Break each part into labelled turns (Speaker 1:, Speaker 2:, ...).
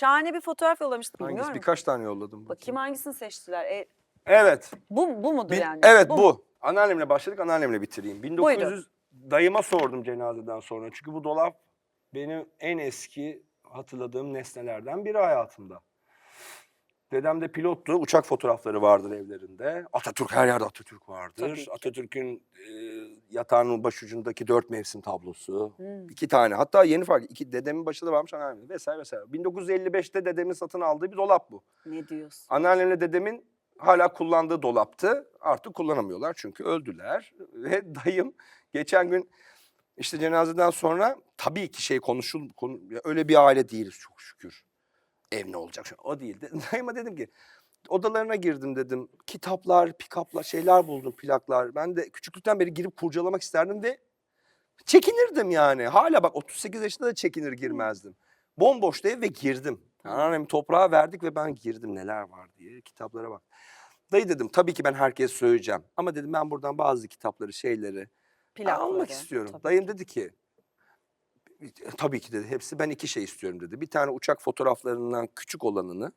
Speaker 1: Şahane bir fotoğraf yollamıştım.
Speaker 2: Hangisi?
Speaker 1: Bilmiyorum.
Speaker 2: Birkaç tane yolladım.
Speaker 1: Bakayım hangisini seçtiler. E,
Speaker 2: Evet.
Speaker 1: bu, bu mudur
Speaker 2: Bir-
Speaker 1: yani?
Speaker 2: evet
Speaker 1: mu?
Speaker 2: bu. Anneannemle başladık, anneannemle bitireyim. 1900
Speaker 1: Buyurun.
Speaker 2: dayıma sordum cenazeden sonra. Çünkü bu dolap benim en eski hatırladığım nesnelerden biri hayatımda. Dedem de pilottu. Uçak fotoğrafları vardır evlerinde. Atatürk her yerde Atatürk vardır. Atatürk'ün e, yatağının başucundaki dört mevsim tablosu.
Speaker 1: Hmm.
Speaker 2: İki tane. Hatta yeni fark. iki dedemin başında varmış anneannemin vesaire vesaire. 1955'te dedemin satın aldığı bir dolap bu.
Speaker 1: Ne diyorsun?
Speaker 2: Anneannemle dedemin hala kullandığı dolaptı. Artık kullanamıyorlar çünkü öldüler. Ve dayım geçen gün işte cenazeden sonra tabii ki şey konuşul konu, öyle bir aile değiliz çok şükür. Ev ne olacak? O değil. De- Dayıma dedim ki odalarına girdim dedim. Kitaplar, pikaplar, şeyler buldum, plaklar. Ben de küçüklükten beri girip kurcalamak isterdim ve çekinirdim yani. Hala bak 38 yaşında da çekinir girmezdim. Bomboştu ev ve girdim. Yani annemi toprağa verdik ve ben girdim neler var diye kitaplara bak. Dayı dedim tabii ki ben herkese söyleyeceğim. Ama dedim ben buradan bazı kitapları, şeyleri
Speaker 1: Plakları.
Speaker 2: almak istiyorum. Dayım dedi ki tabii ki dedi hepsi ben iki şey istiyorum dedi. Bir tane uçak fotoğraflarından küçük olanını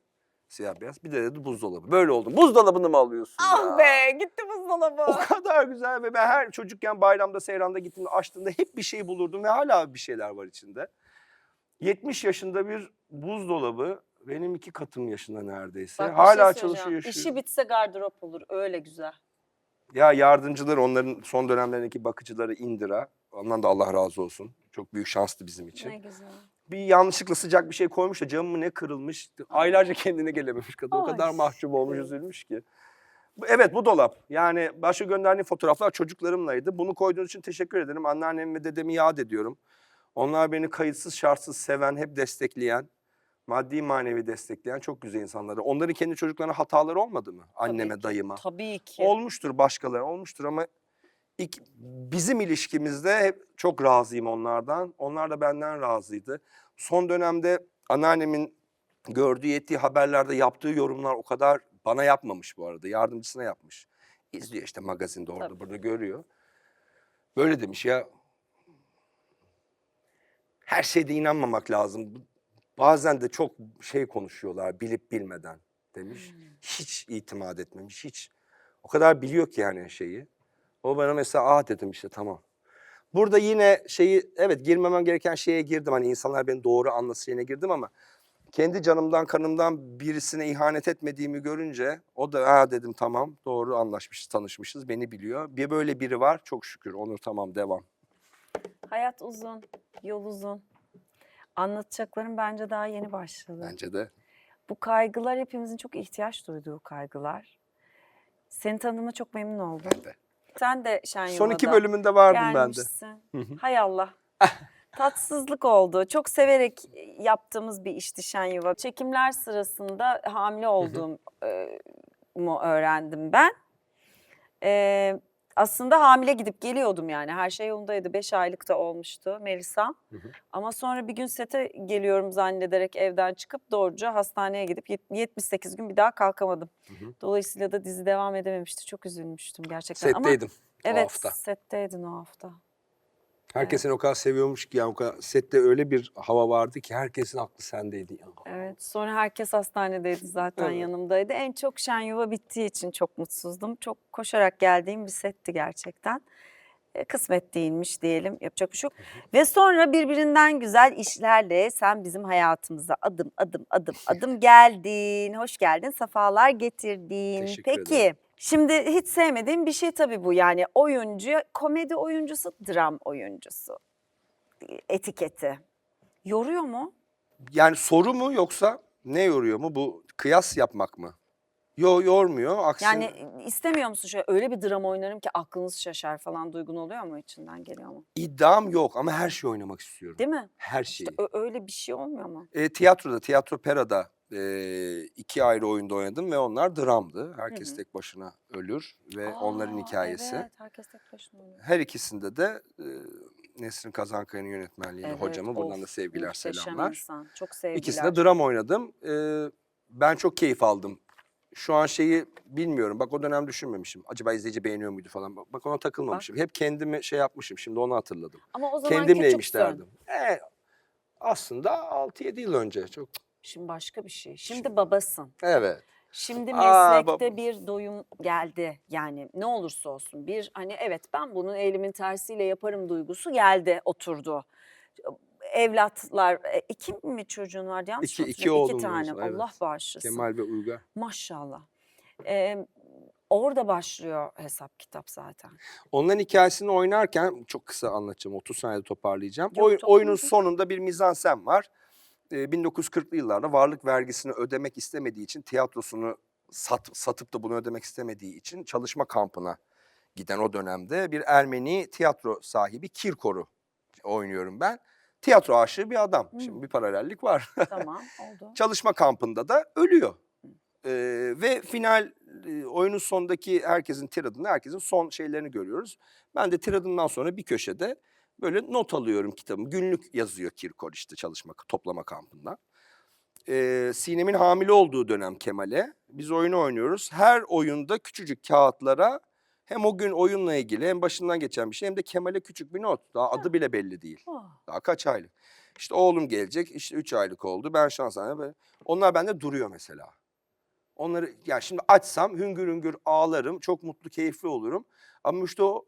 Speaker 2: siyah beyaz bir de dedi buzdolabı. Böyle oldum. Buzdolabını mı alıyorsun ya?
Speaker 1: Ah be gitti buzdolabı.
Speaker 2: O kadar güzel ve ben her çocukken bayramda seyranda gittiğimde açtığımda hep bir şey bulurdum ve hala bir şeyler var içinde. 70 yaşında bir buzdolabı benim iki katım yaşında neredeyse.
Speaker 1: Bak, bir
Speaker 2: hala
Speaker 1: şey
Speaker 2: çalışıyor
Speaker 1: söyleyeceğim.
Speaker 2: yaşıyor.
Speaker 1: İşi bitse gardırop olur. Öyle güzel.
Speaker 2: Ya yardımcılar onların son dönemlerindeki bakıcıları Indira. Ondan da Allah razı olsun. Çok büyük şanstı bizim için.
Speaker 1: Ne güzel.
Speaker 2: Bir yanlışlıkla sıcak bir şey koymuş da camı mı ne kırılmış. Aylarca kendine gelememiş kadın. O kadar mahcup olmuş, üzülmüş ki. Evet bu dolap. Yani başka gönderdiğim fotoğraflar çocuklarımlaydı. Bunu koyduğunuz için teşekkür ederim. Anneannemi ve dedemi yad ediyorum. Onlar beni kayıtsız şartsız seven, hep destekleyen, maddi manevi destekleyen çok güzel insanları. Onların kendi çocuklarına hataları olmadı mı? Anneme,
Speaker 1: ki.
Speaker 2: dayıma.
Speaker 1: Tabii ki.
Speaker 2: Olmuştur başkaları olmuştur ama ilk bizim ilişkimizde hep çok razıyım onlardan. Onlar da benden razıydı. Son dönemde anneannemin gördüğü yettiği haberlerde yaptığı yorumlar o kadar bana yapmamış bu arada. Yardımcısına yapmış. İzliyor işte magazinde orada
Speaker 1: Tabii.
Speaker 2: burada görüyor. Böyle demiş ya her şeyde inanmamak lazım. Bazen de çok şey konuşuyorlar bilip bilmeden demiş.
Speaker 1: Hmm.
Speaker 2: Hiç itimat etmemiş hiç. O kadar biliyor ki yani şeyi. O bana mesela ah dedim işte tamam. Burada yine şeyi evet girmemem gereken şeye girdim. Hani insanlar beni doğru anlasın şeyine girdim ama kendi canımdan kanımdan birisine ihanet etmediğimi görünce o da ha dedim tamam doğru anlaşmışız tanışmışız beni biliyor. Bir böyle biri var çok şükür Onur tamam devam.
Speaker 1: Hayat uzun, yol uzun. Anlatacaklarım bence daha yeni başladı.
Speaker 2: Bence de.
Speaker 1: Bu kaygılar hepimizin çok ihtiyaç duyduğu kaygılar. Seni tanıdığıma çok memnun oldum.
Speaker 2: Ben de.
Speaker 1: Sen de Şen
Speaker 2: Son iki bölümünde vardım ben de.
Speaker 1: gelmişsin.
Speaker 2: Hı hı.
Speaker 1: Hay Allah. Tatsızlık oldu. Çok severek yaptığımız bir işti Şen Yuva. Çekimler sırasında hamile olduğumu öğrendim ben. Ee, aslında hamile gidip geliyordum yani. Her şey yolundaydı. Beş aylık da olmuştu Melisa'm.
Speaker 2: Hı hı.
Speaker 1: Ama sonra bir gün sete geliyorum zannederek evden çıkıp doğruca hastaneye gidip yet- 78 gün bir daha kalkamadım.
Speaker 2: Hı hı.
Speaker 1: Dolayısıyla da dizi devam edememişti. Çok üzülmüştüm gerçekten. Ama
Speaker 2: Setteydim o
Speaker 1: evet
Speaker 2: hafta.
Speaker 1: setteydin o hafta.
Speaker 2: Herkes seni o kadar seviyormuş ki yani o kadar sette öyle bir hava vardı ki herkesin aklı sendeydi. Ya.
Speaker 1: Evet sonra herkes hastanedeydi zaten
Speaker 2: Evet.
Speaker 1: yanımdaydı. En çok Şen Yuva bittiği için çok mutsuzdum. Çok koşarak geldiğim bir setti gerçekten. E, Kısmet değilmiş diyelim yapacak bir şey yok. Ve sonra birbirinden güzel işlerle sen bizim hayatımıza adım adım adım adım geldin. Hoş geldin, sefalar getirdin.
Speaker 2: Teşekkür
Speaker 1: Peki
Speaker 2: ederim.
Speaker 1: Şimdi hiç sevmediğim bir şey tabii bu yani oyuncu, komedi oyuncusu, dram oyuncusu etiketi. Yoruyor mu?
Speaker 2: Yani soru mu yoksa ne yoruyor mu? Bu kıyas yapmak mı? Yo yormuyor. Aksine
Speaker 1: Yani istemiyor musun şöyle öyle bir dram oynarım ki aklınız şaşar falan duygun oluyor mu içinden geliyor mu?
Speaker 2: iddiam yok ama her şeyi oynamak istiyorum.
Speaker 1: Değil mi?
Speaker 2: Her şeyi.
Speaker 1: İşte öyle bir şey olmuyor mu?
Speaker 2: E, tiyatroda, Tiyatro Pera'da e, iki ayrı oyunda oynadım ve onlar dramdı. Herkes
Speaker 1: hı.
Speaker 2: tek başına ölür ve onların
Speaker 1: Aa,
Speaker 2: hikayesi.
Speaker 1: Evet herkes tek başına oynuyor.
Speaker 2: Her ikisinde de e, Nesrin Kazankaya'nın yönetmenliğinde
Speaker 1: Evet,
Speaker 2: hocamı buradan
Speaker 1: of,
Speaker 2: da sevgiler
Speaker 1: muhteşem
Speaker 2: selamlar.
Speaker 1: insan. Çok sevgiler.
Speaker 2: İkisinde dram oynadım. Ee, ben çok keyif aldım. Şu an şeyi bilmiyorum. Bak o dönem düşünmemişim. Acaba izleyici beğeniyor muydu falan. Bak, bak ona takılmamışım. Hep kendimi şey yapmışım. Şimdi onu hatırladım.
Speaker 1: Ama o zaman
Speaker 2: Kendimleymiş derdim. E, aslında 6-7 yıl önce. Çok
Speaker 1: Şimdi başka bir şey. Şimdi babasın.
Speaker 2: Evet.
Speaker 1: Şimdi
Speaker 2: Aa,
Speaker 1: meslekte
Speaker 2: bab-
Speaker 1: bir doyum geldi. Yani ne olursa olsun bir hani evet ben bunun elimin tersiyle yaparım duygusu geldi, oturdu. Evlatlar, e, iki mi çocuğun var? Yanlış
Speaker 2: İki- iki var,
Speaker 1: tane.
Speaker 2: evet.
Speaker 1: Allah bağışlasın.
Speaker 2: Kemal ve Uygar.
Speaker 1: Maşallah. Ee, orada başlıyor hesap kitap zaten.
Speaker 2: Onların hikayesini oynarken çok kısa anlatacağım. 30 saniyede toparlayacağım.
Speaker 1: Yok,
Speaker 2: Oy- oyunun sonunda bir mizansen var. Ee, 1940'lı yıllarda varlık vergisini ödemek istemediği için tiyatrosunu sat, satıp da bunu ödemek istemediği için çalışma kampına giden o dönemde bir Ermeni tiyatro sahibi Kirkor'u oynuyorum ben. Tiyatro aşığı bir adam.
Speaker 1: Hmm.
Speaker 2: Şimdi bir paralellik var.
Speaker 1: Tamam oldu.
Speaker 2: çalışma kampında da ölüyor. Ee, ve final e, oyunun sonundaki herkesin tiradını, herkesin son şeylerini görüyoruz. Ben de tiradından sonra bir köşede böyle not alıyorum kitabımı. Günlük yazıyor Kirkor işte çalışma toplama kampında. Ee, Sinem'in hamile olduğu dönem Kemal'e. Biz oyunu oynuyoruz. Her oyunda küçücük kağıtlara hem o gün oyunla ilgili hem başından geçen bir şey hem de Kemal'e küçük bir not. Daha adı bile belli değil.
Speaker 1: Oh,
Speaker 2: Daha kaç aylık? İşte oğlum gelecek. işte 3 aylık oldu. Ben. Böyle. Onlar bende duruyor mesela. Onları ya şimdi açsam hüngür hüngür ağlarım. Çok mutlu, keyifli olurum. Ama işte o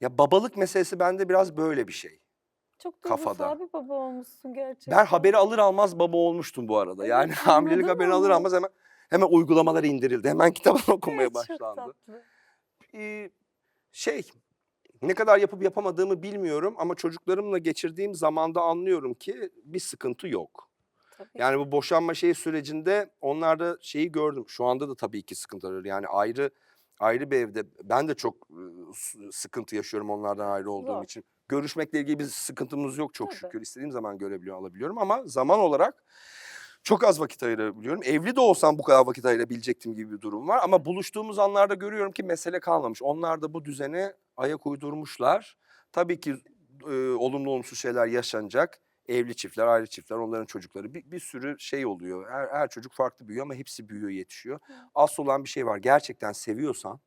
Speaker 2: ya babalık meselesi bende biraz böyle bir şey.
Speaker 1: çok
Speaker 2: Kafada.
Speaker 1: duygusal bir baba olmuşsun gerçekten.
Speaker 2: Ben haberi alır almaz baba olmuştum bu arada.
Speaker 1: Evet,
Speaker 2: Yani hamilelik haberini alır almaz hemen hemen uygulamalar indirildi. Hemen kitabını okumaya
Speaker 1: Evet,
Speaker 2: başlandı. Ee, şey ne kadar yapıp yapamadığımı bilmiyorum ama çocuklarımla geçirdiğim zamanda anlıyorum ki bir sıkıntı yok.
Speaker 1: Tabii.
Speaker 2: Yani bu boşanma şeyi sürecinde onlarda şeyi gördüm. Şu anda da tabii ki sıkıntılar. Yani ayrı ayrı bir evde ben de çok sıkıntı yaşıyorum onlardan ayrı olduğum
Speaker 1: Zor.
Speaker 2: için. Görüşmekle ilgili bir sıkıntımız yok çok
Speaker 1: Tabii.
Speaker 2: şükür. İstediğim zaman görebiliyorum, alabiliyorum ama zaman olarak çok az vakit ayırabiliyorum. Evli de olsam bu kadar vakit ayırabilecektim gibi bir durum var. Ama buluştuğumuz anlarda görüyorum ki mesele kalmamış. Onlar da bu düzene ayak uydurmuşlar. Tabii ki e, olumlu olumsuz şeyler yaşanacak. Evli çiftler, ayrı çiftler, onların çocukları bir, bir sürü şey oluyor. Her, her çocuk farklı büyüyor ama hepsi büyüyor, yetişiyor. Asıl olan bir şey var. Gerçekten seviyorsan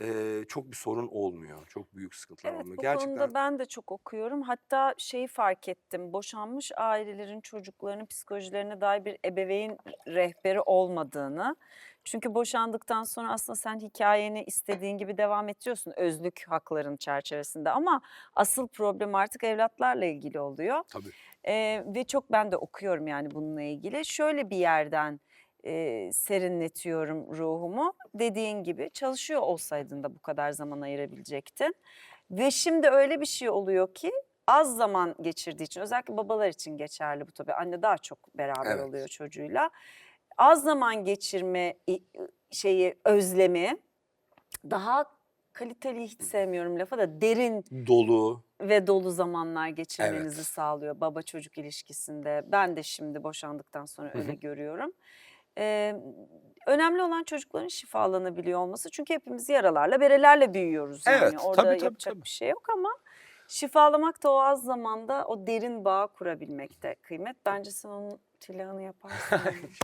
Speaker 2: e, çok bir sorun olmuyor. Çok büyük sıkıntılar
Speaker 1: Evet
Speaker 2: olmuyor.
Speaker 1: bu
Speaker 2: Gerçekten
Speaker 1: konuda ben de çok okuyorum. Hatta şeyi fark ettim. Boşanmış ailelerin çocuklarının psikolojilerine dair bir ebeveyn rehberi olmadığını. Çünkü boşandıktan sonra aslında sen hikayeni istediğin gibi devam ettiriyorsun özlük hakların çerçevesinde. Ama asıl problem artık evlatlarla ilgili oluyor.
Speaker 2: tabii.
Speaker 1: Ee, ve çok ben de okuyorum yani bununla ilgili. Şöyle bir yerden e, serinletiyorum ruhumu. Dediğin gibi çalışıyor olsaydın da bu kadar zaman ayırabilecektin. Ve şimdi öyle bir şey oluyor ki az zaman geçirdiği için özellikle babalar için geçerli bu tabii. Anne daha çok beraber
Speaker 2: Evet.
Speaker 1: oluyor çocuğuyla. Az zaman geçirme i- şeyi özlemi daha kaliteli hiç sevmiyorum lafı da derin
Speaker 2: Dolu.
Speaker 1: ve dolu zamanlar geçirmenizi
Speaker 2: Evet.
Speaker 1: sağlıyor baba çocuk ilişkisinde. Ben de şimdi boşandıktan sonra
Speaker 2: Hı
Speaker 1: öyle
Speaker 2: hı.
Speaker 1: görüyorum. Ee, önemli olan çocukların şifalanabiliyor olması. Çünkü hepimiz yaralarla, berelerle büyüyoruz. Yani
Speaker 2: Evet,
Speaker 1: orada
Speaker 2: tabii, tabii,
Speaker 1: yapacak
Speaker 2: tabii.
Speaker 1: bir şey yok ama şifalamak da o az zamanda o derin bağ kurabilmekte kıymet. Bence sen onun tilahını yaparsın.